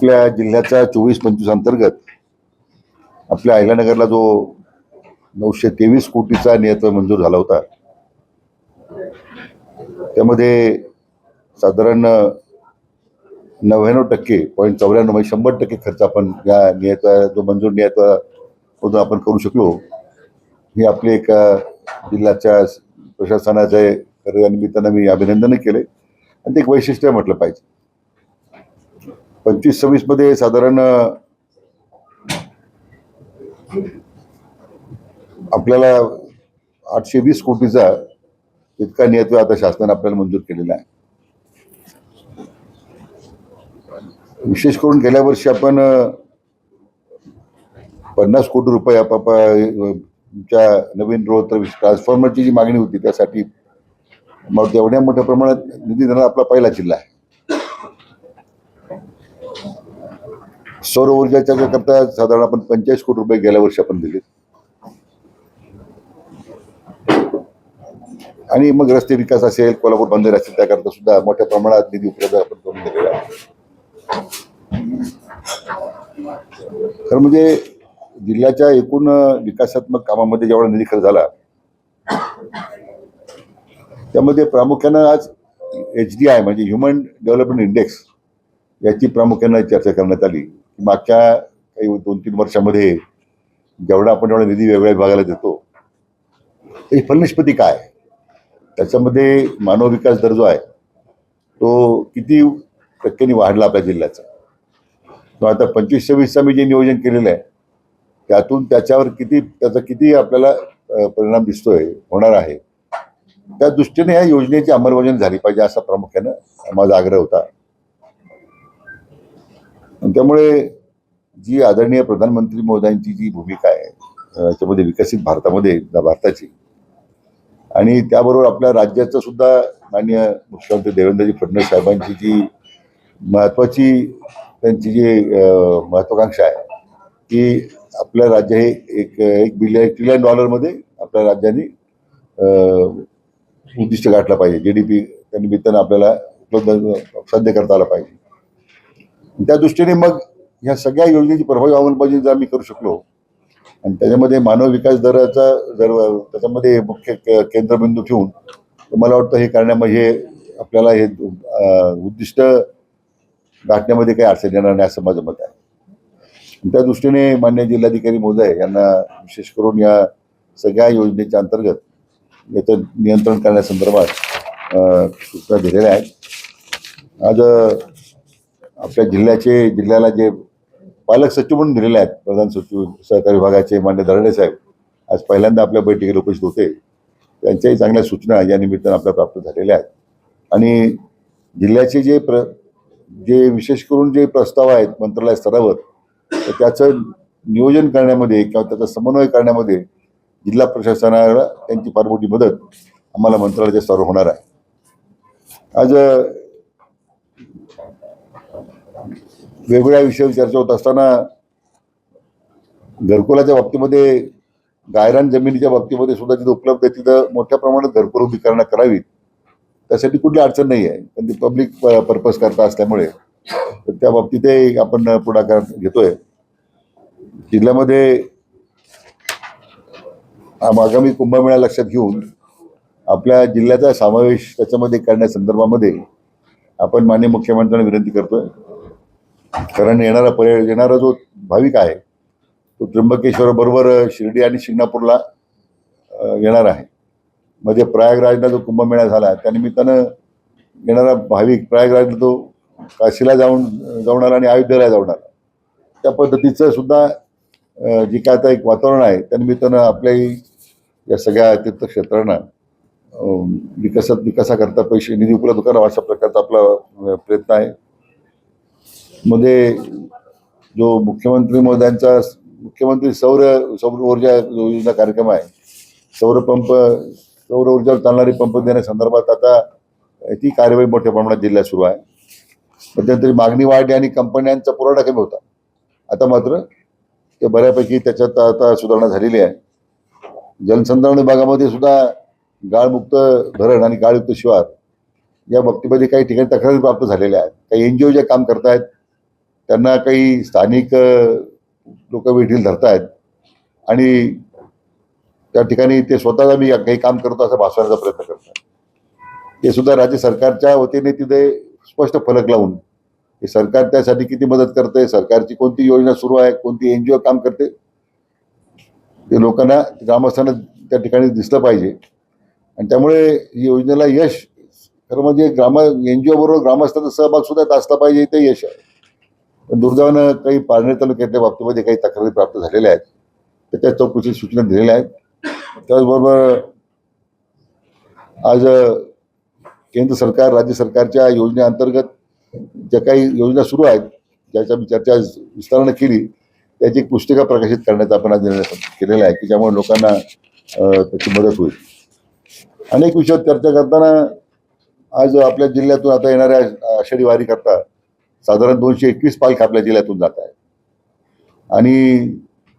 आपल्या जिल्ह्याच्या चोवीस पंचवीस अंतर्गत आपल्या अहिल्यानगरला जो नऊशे तेवीस कोटीचा नियंत्रण मंजूर झाला होता. त्यामध्ये साधारण नव्याण्णव टक्के पॉईंट चौऱ्याण्णव म्हणजे शंभर टक्के खर्च आपण या नियता जो मंजूर नियता आपण करू शकलो हे आपले एका जिल्ह्याच्या प्रशासनाचे या निमित्तानं मी अभिनंदन केले. आणि ते एक वैशिष्ट्य म्हटलं पाहिजे. पंचवीस सव्वीसमध्ये साधारण आपल्याला आठशे वीस कोटीचा इतका नियत्व आता शासनाने आपल्याला मंजूर केलेला आहे. विशेष करून गेल्या वर्षी आपण पन्नास कोटी रुपये आपापच्या नवीन रोड ट्रान्सफॉर्मरची जी मागणी होती त्यासाठी मग एवढ्या मोठ्या प्रमाणात निधी देणारा आपला पहिला जिल्हा आहे. सौर ऊर्जाच्या करता साधारण आपण पंचेचाळीस कोटी रुपये गेल्या वर्षी आपण दिले आणि मग रस्ते विकास असेल कोल्हापूर बंदर असेल त्याकरता सुद्धा मोठ्या प्रमाणात निधी उपलब्ध आपण करून दिलेला आहे. खरं म्हणजे जिल्ह्याच्या एकूण विकासात्मक कामामध्ये जेवढा निधी खर्च झाला त्यामध्ये प्रामुख्यानं आज एच डी आय म्हणजे ह्युमन डेव्हलपमेंट इंडेक्स याची प्रामुख्यानं चर्चा करण्यात आली. मागच्या काही दोन तीन वर्षामध्ये जेवढा आपण जेवढा निधी वेगवेगळ्या विभागाला देतो त्याची फलनिष्पत्ती काय आहे? त्याच्यामध्ये मानव विकास दर जो आहे तो किती टक्क्यांनी वाढला आपल्या जिल्ह्याचा तो आता पंचवीस सव्वीसचा मी जे नियोजन केलेलं आहे त्यातून त्याच्यावर किती त्याचा किती आपल्याला परिणाम दिसतोय होणार आहे त्या दृष्टीने या योजनेची अंमलबजावणी झाली पाहिजे असा प्रामुख्यानं माझा आग्रह होता त्यामुळे जी आदरणीय प्रधानमंत्री महोदयांची जी भूमिका आहे त्याच्यामध्ये विकसित भारतामध्ये भारताची आणि त्याबरोबर आपल्या राज्याचं सुद्धा माननीय मुख्यमंत्री देवेंद्रजी फडणवीस साहेबांची जी महत्त्वाची त्यांची जी महत्त्वाकांक्षा आहे की आपलं राज्य हे एक एक बिलियन एक ट्रिलियन डॉलरमध्ये आपल्या राज्याने उद्दिष्ट गाठलं पाहिजे. जी डी पी त्या निमित्तानं आपल्याला उपलब्ध साध्य करता आलं पाहिजे. त्या दृष्टीने मग ह्या सगळ्या योजनेची प्रभावी अंमलबजावणी जर आम्ही करू शकलो. आणि त्याच्यामध्ये मानव विकास दराचा जर त्याच्यामध्ये मुख्य के- केंद्रबिंदू ठेवून मला वाटतं हे करण्यामध्ये हे आपल्याला हे उद्दिष्ट गाठण्यामध्ये काही अडचण येणार नाही असं माझं मत आहे. त्या दृष्टीने मान्य जिल्हाधिकारी मोदय यांना विशेष करून या सगळ्या योजनेच्या अंतर्गत याचं नियंत्रण करण्यासंदर्भात सूचना दिलेल्या आहेत. आज आपल्या जिल्ह्याचे जिल्ह्याला जे पालक सचिव म्हणून दिलेले आहेत प्रधान सचिव सहकारी विभागाचे मान्य दरडे साहेब आज पहिल्यांदा आपल्या बैठकीला उपस्थित होते. त्यांच्याही चांगल्या सूचना या निमित्तानं आपल्या प्राप्त झालेल्या आहेत. आणि जिल्ह्याचे जे प्र जे विशेष करून जे प्रस्ताव आहेत मंत्रालय स्तरावर तर त्याचं नियोजन करण्यामध्ये किंवा त्याचा समन्वय करण्यामध्ये जिल्हा प्रशासनाला त्यांची फार मोठी मदत आम्हाला मंत्रालयाच्या स्तरावर होणार आहे. आज वेगवेगळ्या विषयावर चर्चा होत असताना घरकुलाच्या बाबतीमध्ये गायरान जमिनीच्या बाबतीमध्ये सुद्धा तिथं उपलब्ध आहे तिथं मोठ्या प्रमाणात घरकुल उभीकरणं करावीत. त्यासाठी कुठली अडचण नाही आहे. पण ती पब्लिक पर्पज करता असल्यामुळे. तर त्या बाबतीतही आपण पुढाकार घेतोय. जिल्ह्यामध्ये आगामी कुंभमेळा लक्षात घेऊन आपल्या जिल्ह्याचा समावेश त्याच्यामध्ये करण्यासंदर्भामध्ये आपण माननीय मुख्यमंत्र्यांना विनंती करतोय. कारण येणारा पर्य येणारा जो भाविक आहे तो त्र्यंबकेश्वर बरोबर शिर्डी आणि शिंगणापूरला येणार आहे. मध्ये प्रयागराजला जो कुंभमेळा झाला त्यानिमित्तानं येणारा भाविक प्रयागराजला तो काशीला जाऊन जाणार आला आणि अयोध्येला जाणार त्या पद्धतीचं सुद्धा जे काय आता एक वातावरण आहे त्यानिमित्तानं आपल्याही या सगळ्या तीर्थक्षेत्रांना अ, विकसात विकासाकरता पैसे निधी उपलब्ध करावा अशा प्रकारचा आपला प्रयत्न आहे. मध्ये जो मुख्यमंत्री मोद्यांचा मुख्यमंत्री सौर सौर ऊर्जा योजना कार्यक्रम आहे. सौरपंप सौर ऊर्जावर चालणारी पंप देण्यासंदर्भात आता ती कार्यवाही मोठ्या प्रमाणात जिल्ह्यात सुरू आहे. मध्यंतरी मागणी वाढली आणि कंपन्यांचा पुरवठा कमी होता. आता मात्र ते बऱ्यापैकी त्याच्यात आता सुधारणा झालेली आहे. जलसंधारण विभागामध्ये सुद्धा गाळमुक्त धरण आणि गाळयुक्त शिवार या बाबतीमध्ये काही ठिकाणी तक्रारी प्राप्त झालेल्या आहेत. काही एन जी ओ जे काम करतायत. त्यांना काही स्थानिक लोक वेठील धरतायत. आणि त्या ठिकाणी ते स्वतःला मी काही काम करतो असं भासवण्याचा प्रयत्न करतात. ते सुद्धा राज्य सरकारच्या वतीने तिथे स्पष्ट फलक लावून हे सरकार त्यासाठी किती मदत करते सरकारची कोणती योजना सुरू आहे कोणती एन जी ओ काम करते ते लोकांना ग्रामस्थांना त्या ठिकाणी दिसलं पाहिजे. आणि त्यामुळे ही योजनेला यश खरं म्हणजे ग्राम एन जी ओ बरोबर ग्रामस्थांचा सहभाग सुद्धा असला पाहिजे ते यश आहे. दुर्दैवानं काही पारनेर तालुक्यातल्या बाबतीमध्ये काही तक्रारी प्राप्त झालेल्या आहेत. त्याच्या चौकशी सूचना दिलेल्या आहेत. त्याचबरोबर आज केंद्र सरकार राज्य सरकारच्या योजनेअंतर्गत ज्या काही योजना सुरू आहेत ज्याच्या मी चर्चा विस्तारणं विस्तारानं केली त्याची एक पुस्तिका प्रकाशित करण्याचा आपण आज निर्णय केलेला आहे की ज्यामुळे लोकांना त्याची मदत होईल. अनेक विषयावर चर्चा करताना आज आपल्या जिल्ह्यातून आता येणाऱ्या आषाढी वारी करता साधारण दोनशे एकवीस पालख्या आपल्या जिल्ह्यातून जात आहेत. आणि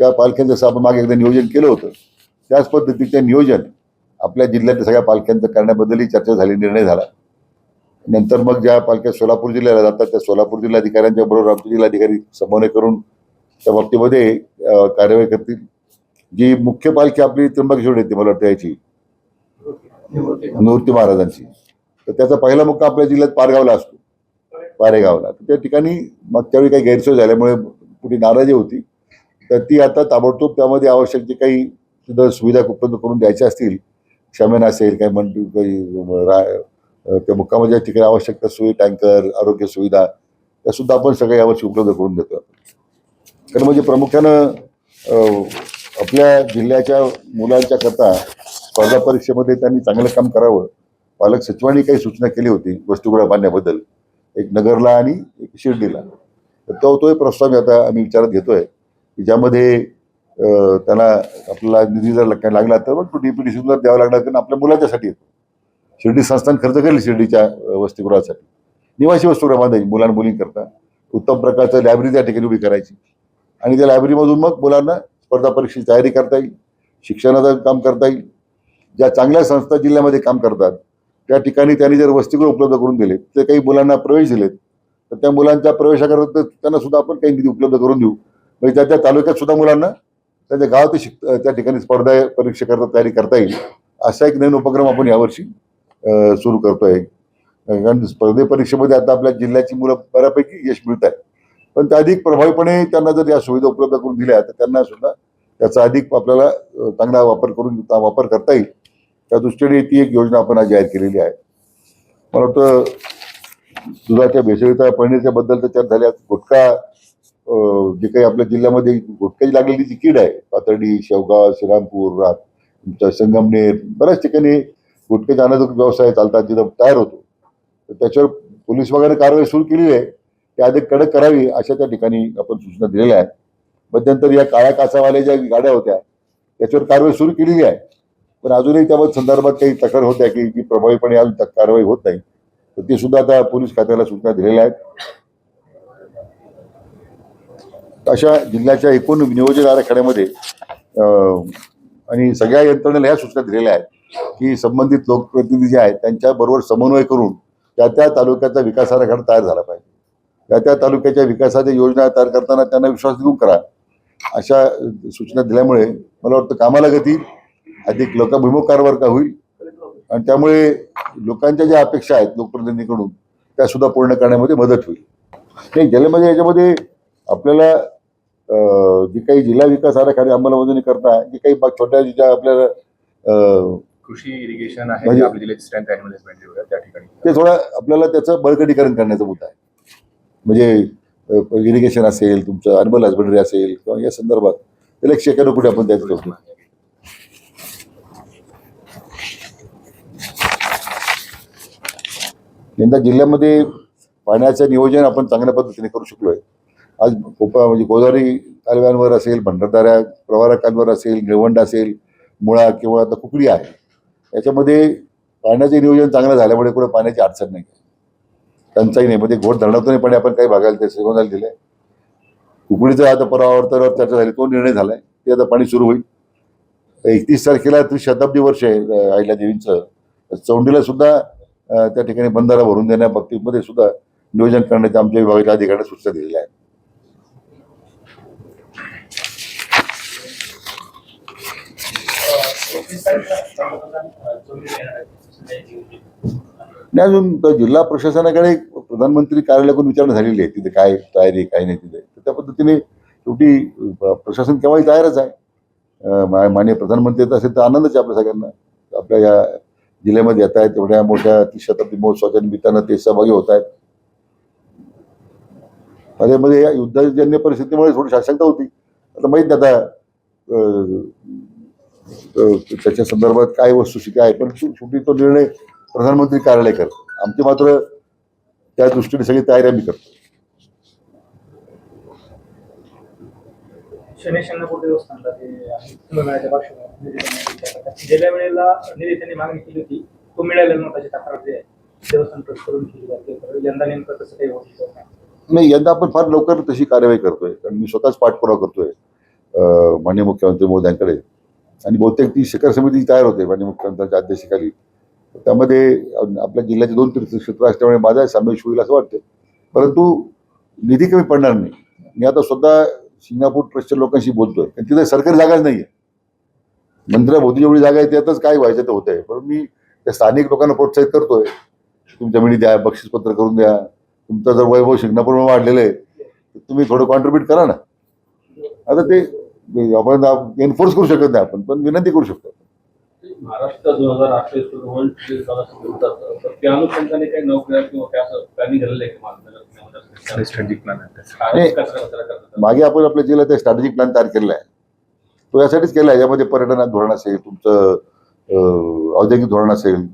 त्या पालख्यांचं जसं आपण मागे एकदा नियोजन केलं होतं त्याच पद्धतीचं नियोजन आपल्या जिल्ह्यातल्या सगळ्या पालख्यांचं करण्याबद्दलही चर्चा झाली निर्णय झाला. नंतर मग ज्या पालख्या सोलापूर जिल्ह्याला जातात त्या सोलापूर जिल्हाधिकाऱ्यांच्या बरोबर आमचे जिल्हाधिकारी समन्वय करून त्या बाबतीमध्ये कार्यवाही करतील. जी मुख्य पालखी आपली त्र्यंबकेश्वर येते मला वाटतं याची. मूर्ती महाराजांची. तर त्याचा पहिला मुक्का आपल्या जिल्ह्यात पारगावला असतो. पारेगावला. त्या ठिकाणी मागच्या वेळी काही गैरसोय झाल्यामुळे कुठे नाराजी होती. तर ती आता ताबडतोब त्यामध्ये आवश्यक जे काही सुद्धा सुविधा उपलब्ध करून द्यायच्या असतील शमेन असेल काही मंडू काही रा त्या मुक्कामाच्या ठिकाणी आवश्यक त्या सोयी टँकर आरोग्य सुविधा त्या सुद्धा आपण सगळ्या यावर्षी उपलब्ध करून देतो कारण म्हणजे प्रामुख्यानं आपल्या जिल्ह्याच्या मुलांच्या करता स्पर्धा परीक्षेमध्ये त्यांनी चांगलं काम करावं. पालक सचिवांनी काही सूचना केली होती वस्तुगृह बांधण्याबद्दल एक नगरला आणि एक शिर्डीला. तर तो तोही प्रस्ताव मी आता आम्ही विचारात घेतोय. की ज्यामध्ये त्यांना आपल्याला निधी जर लाग- लागला तर मग तो डीपीडीसी जर द्यावा लागणार कारण आपल्या मुलांच्यासाठी येतो. शिर्डी संस्थान खर्च करेल शिर्डीच्या वसतिगृहासाठी. निवासी वसतिगृह बांधायची मुलां मुलींकरता. उत्तम प्रकारचं लायब्ररी त्या ठिकाणी उभी करायची. आणि त्या लायब्ररीमधून मग मुलांना स्पर्धा परीक्षेची तयारी करता येईल. शिक्षणाचं काम करता येईल. ज्या चांगल्या संस्था जिल्ह्यामध्ये काम करतात त्या ठिकाणी त्यांनी जर वसतिगृह उपलब्ध करून दिले ते काही मुलांना प्रवेश दिलेत तर त्या मुलांच्या प्रवेशाकरता त्यांना सुद्धा आपण काही निधी उपलब्ध करून देऊ. म्हणजे त्या त्या तालुक्यात सुद्धा मुलांना त्यांच्या गावात शिक त्या ठिकाणी स्पर्धा परीक्षेकरता तयारी करता येईल असा एक नवीन उपक्रम आपण यावर्षी सुरू सुरू करतोय. कारण स्पर्धे परीक्षेमध्ये आता आपल्या जिल्ह्याची मुलं बऱ्यापैकी यश मिळत आहे पण त्या अधिक प्रभावीपणे त्यांना जर या सुविधा उपलब्ध करून दिल्या तर त्यांना सुद्धा त्याचा अधिक आपल्याला चांगला वापर करून वापर करता येईल. त्या दृष्टीने ती एक योजना आपण आज जाहीर केलेली आहे. मला वाटतं दुधाच्या भेसळीचा पळणीच्या बद्दल तर त्यात झाल्या गुटखा जे काही आपल्या जिल्ह्यामध्ये गुटख्याची लागलेली जी कीड आहे पातर्डी शेवगाव श्रीरामपूर रा- संगमनेर बऱ्याच ठिकाणी गुटखे जाण्याचा व्यवसाय चालतात जिथं तयार होतो. तर त्याच्यावर पोलीस वगैरे कारवाई सुरू केलेली आहे. ती अधिक कडक करावी अशा त्या ठिकाणी आपण सूचना दिलेल्या आहेत. मध्यंतर या काळ्या कासावाल्या ज्या गाड्या होत्या त्याच्यावर कारवाई सुरू केलेली आहे. पण अजूनही त्या संदर्भात काही तक्रार होत्या की जी प्रभावीपणे अजून कारवाई होत नाही. तर ते सुद्धा आता पोलीस खात्याला सूचना दिलेल्या आहेत. अशा जिल्ह्याच्या एकूण नियोजन आराखड्यामध्ये अं, आणि सगळ्या यंत्रणेला ह्या सूचना दिलेल्या आहेत की संबंधित लोकप्रतिनिधी जे आहेत त्यांच्याबरोबर समन्वय करून त्या त्या तालुक्याचा विकास आराखडा तयार झाला पाहिजे. त्या त्या तालुक्याच्या विकासाच्या योजना तयार करताना त्यांना विश्वास देऊन करा. अशा सूचना दिल्यामुळे मला वाटतं कामाला गती अधिक लोकाभिमुख कारभार का होईल? आणि त्यामुळे लोकांच्या ज्या अपेक्षा आहेत लोकप्रतिनिधीकडून त्या सुद्धा पूर्ण करण्यामध्ये मदत होईल. नाही ज्यामध्ये याच्यामध्ये आपल्याला जी काही जिल्हा विकास आराखडे अंमलबजावणी करता जी काही छोट्या ज्या आपल्याला कृषी इरिगेशन आहे म्हणजे- ते थोडं आपल्याला त्याचं बळकटीकरण करण्याचा मुद्दा आहे. म्हणजे इरिगेशन असेल तुमचं अर्बल हजबंडरी असेल किंवा या संदर्भात त्याला एक शेकडो कुठे आपण त्यात करतो यंदा जिल्ह्यामध्ये पाण्याचं नियोजन आपण चांगल्या पद्धतीने करू शकलोय. आज कोपा म्हणजे गोदावरी कालव्यांवर असेल भंडारदाऱ्या प्रवारा कालव्यावर असेल निळवंड असेल मुळा किंवा आता कुकडी आहे. याच्यामध्ये पाण्याचे नियोजन चांगलं झाल्यामुळे कुठे पाण्याची अडचण नाही टंचाई नाही. म्हणजे घोट धरणातूनही पाणी आपण काही भागायला ते श्रीगोंदाला आहे कुकडीचं आता परावर्तनावर चर्चा झाली तो निर्णय झाला आहे ते आता पाणी सुरू होईल. एकतीस तारखेला त्रिशताब्दी वर्ष आहे अहिल्या देवींचं. चौंडीला सुद्धा त्या ठिकाणी बंधारा भरून देण्याबाबतीमध्ये सुद्धा नियोजन करण्याचे आमच्या विभागाच्या अधिकाऱ्या सूचना दिलेल्या आहेत. नाही अजून जिल्हा प्रशासनाकडे प्रधानमंत्री कार्यालयाकडून विचारणा झालेली आहे. तिथे काय तयारी काय नाही तिथे. तर त्या पद्धतीने शेवटी प्रशासन केव्हाही तयारच आहे. माननीय प्रधानमंत्री येत असेल तर आनंदच आहे आपल्या सगळ्यांना. आपल्या या जिल्ह्यामध्ये येत आहेत एवढ्या मोठ्या ती शताब्दी महोत्सवाच्या निमित्तानं ते सहभागी होत आहेत. त्याच्यामध्ये म्हणजे या युद्धजन्य परिस्थितीमुळे थोडी शासकता होती. आता माहीत नाही आता त्याच्या संदर्भात काय वस्तुस्थिती आहे पण शे- शेवटी तो निर्णय प्रधानमंत्री कार्यालय करतो. आमची मात्र त्या दृष्टीने सगळी तयारी आम्ही करतो. शनी शिंगणापूर देवस्थानला ते कुंभमेळ्याच्या पार्श्वभूमीवर. गेल्या वेळेला निधी त्यांनी मागणी केली होती. तो मिळालेला नव्हता त्याची तक्रार जे आहे देवस्थान ट्रस्ट करून केली जाते. यंदा नेमकं तसं काही होत नाही. यंदा आपण फार लवकर तशी कार्यवाही करतोय. कारण मी स्वतःच पाठपुरावा करतोय माननीय मुख्यमंत्री मोदयांकडे आणि बहुतेक ती शिखर समिती तयार होते माननीय मुख्यमंत्र्यांच्या अध्यक्षतेखाली. त्यामध्ये आपल्या जिल्ह्याचे दोन तीर्थक्षेत्र असल्यामुळे माझा समावेश होईल असं वाटतं परंतु निधी कमी पडणार नाही. मी आता स्वतः सिंगापूर ट्रस्टच्या लोकांशी बोलतोय कारण तिथे सरकारी जागाच नाही आहे मंदिराभोवती जेवढी जागा आहे त्यातच काय व्हायचं ते होत आहे पण मी त्या स्थानिक लोकांना प्रोत्साहित करतोय तुम्ही जमिनी द्या बक्षीसपत्र करून द्या तुमचं जर वैभव शिंगणापूर वाढलेलं आहे तर तुम्ही थोडं कॉन्ट्रीब्युट करा ना आता ते आपण एन्फोर्स करू शकत नाही आपण पण विनंती करू शकतो महाराष्ट्र दोन हजार अठ्ठावीस त्या अनुषंगाने काही नोकऱ्या किंवा काय प्लॅनिंग झालेलं आहे स्ट्रॅटेजिक प्लॅन मागे आपण आपल्या जिल्ह्यात स्ट्रॅटेजिक प्लॅन तयार केलेला आहे. तो यासाठीच केला आहे यामध्ये पर्यटनात धोरण असेल तुमचं औद्योगिक धोरण असेल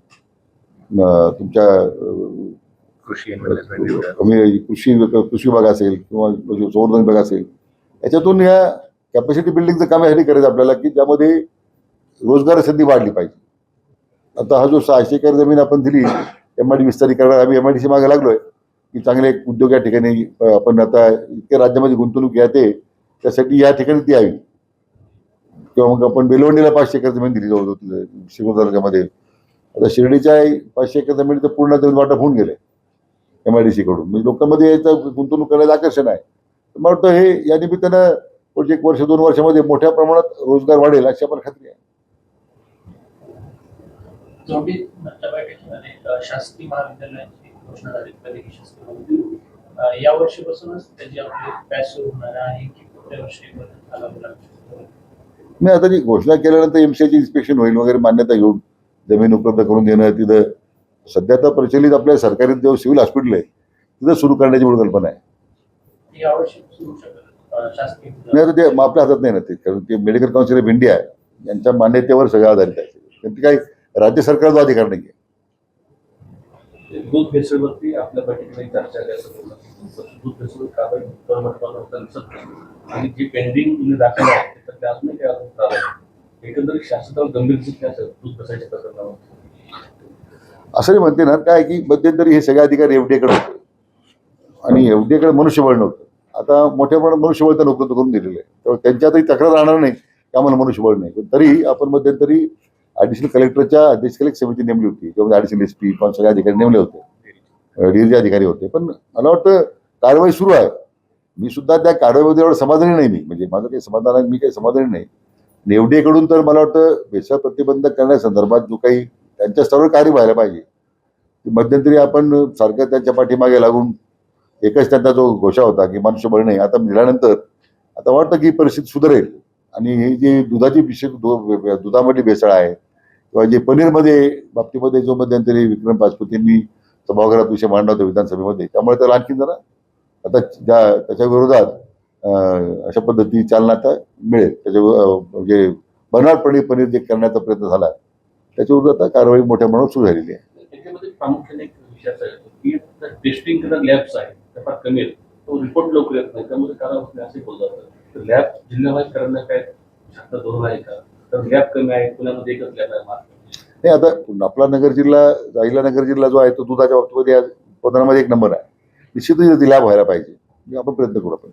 तुमच्या कृषी कृषी कृषी विभाग असेल किंवा संवर्धन विभाग असेल याच्यातून या कॅपॅसिटी बिल्डिंगचं काम यासाठी करायचं आपल्याला की ज्यामध्ये रोजगार संधी वाढली पाहिजे. आता हा जो सहाशे एकर जमीन आपण दिली एम आय डी विस्तारीकरणात आम्ही एम आय डी सी मागे लागलोय. की चांगले उद्योग या ठिकाणी आपण आता इतक्या राज्यामध्ये गुंतवणूक घ्याते त्यासाठी या ठिकाणी ती यावी. किंवा मग आपण बेलवंडीला पाचशे एकर जमीन दिली जवळ तिथे तालुक्यामध्ये. आता शिर्डीच्या पाचशे एकर जमीन तर पूर्ण जमीन वाटप होऊन गेले एम आय डी सी कडून. म्हणजे लोकांमध्ये याचं गुंतवणूक करण्याचं आकर्षण आहे. तर मला वाटतं हे या निमित्तानं पुढचे एक वर्ष दोन वर्षामध्ये मोठ्या प्रमाणात रोजगार वाढेल अशी आपण खात्री आहे. शासकीय महाविद्यालयांची घोषणा झाली पहिली शासकीय महाविद्यालय अ, या वर्षीपासूनच त्याची आपली बॅच सुरू होणार आहे की पुढच्या वर्षी मी आता जी घोषणा केल्यानंतर एमसीआयची इन्स्पेक्शन होईल वगैरे मान्यता घेऊन जमीन उपलब्ध करून देणं तिथं सध्या आता प्रचलित आपल्या सरकारी जो सिव्हिल हॉस्पिटल आहे तिथं सुरू करण्याची आहे. शकत अ, शासकीय नाही आता ते आपल्या हातात नाही ना ते कारण ते मेडिकल काउन्सिल ऑफ इंडिया आहे. यांच्या मान्यतेवर सगळं आधारित आहे. ते काही राज्य सरकारचा अधिकार नाही आहे दूध भेसळवरती आपल्या बैठकीमध्ये चर्चा झाली दूध भेसळ कारवाई कर्मचाऱ्यांवर होताना दिसत नाही आणि जे पेंडिंग गुन्हे दाखल आहेत तर ते अजूनही काही अजून चालू एकंदरीत शासनावर गंभीर दिसत नाही दूध भेसळच्या प्रकरणावर. असं म्हणते ना काय की मध्यंतरी हे सगळे अधिकारी एवढेकडे होते. आणि एवढेकडे मनुष्यबळ नव्हतं. आता मोठ्या प्रमाणात मनुष्यबळ त्यांना उपलब्ध करून दिलेलं आहे. तर त्यांच्यातही तक्रार राहणार नाही की आम्हाला मनुष्यबळ नाही. पण तरी आपण मध्यंतरी ॲडिशनल कलेक्टरच्या अध्यक्षतेखाली एक समिती नेमली होती. त्यामध्ये ॲडिशनल एस पी पण सगळे अधिकारी नेमले होते. डीएसचे अधिकारी होते. पण मला वाटतं कारवाई सुरू आहे. मी सुद्धा त्या कारवाईमध्ये एवढं समाधानी नाही मी. म्हणजे माझं काही समाधान आहे मी काही समाधानी नाही. नेवडेकडून तर मला वाटतं भेसळ प्रतिबंधक करण्यासंदर्भात जो काही त्यांच्या स्तरावर कार्य व्हायला पाहिजे. मध्यंतरी आपण सारखं त्यांच्या पाठीमागे लागून एकच त्यांचा जो घोषा होता की मनुष्यबळ नाही. आता दिल्यानंतर आता वाटतं की परिस्थिती सुधारेल. आणि ही जी दुधाची विशेष दुधामधली भेसळ आहे किंवा जे पनीरमध्ये बाबतीमध्ये जो मध्यंतरी विक्रम पाचपुतींनी सभागृहात विषय मांडला होता विधानसभेमध्ये त्यामुळे त्याला आणखी जरा आता ज्या त्याच्या विरोधात अशा पद्धती चालना आता मिळेल. त्याच्या म्हणजे बनारपणे पनीर जे करण्याचा प्रयत्न झाला त्याच्या विरोधात आता कारवाई मोठ्या प्रमाणात सुरू झालेली आहे. त्याच्यामध्ये प्रामुख्याने एक विषय असा येतो की टेस्टिंग करणारे लॅब्स आहेत त्या फार कमी आहेत. तो रिपोर्ट लवकर येत नाही त्यामुळे कारण असे बोललं तर लॅब जिल्ह्यावाईज करणं काय धोरण आहे का? तर कमी आहे पुण्यामध्ये एकच गॅप आहे नाही आता आपला नगर जिल्हा राहिला नगर जिल्हा जो आहे तो दुधाच्या बाबतीमध्ये आज उत्पादनामध्ये एक नंबर आहे. निश्चितच तिथे लाभ व्हायला पाहिजे. आपण प्रयत्न करू आपण.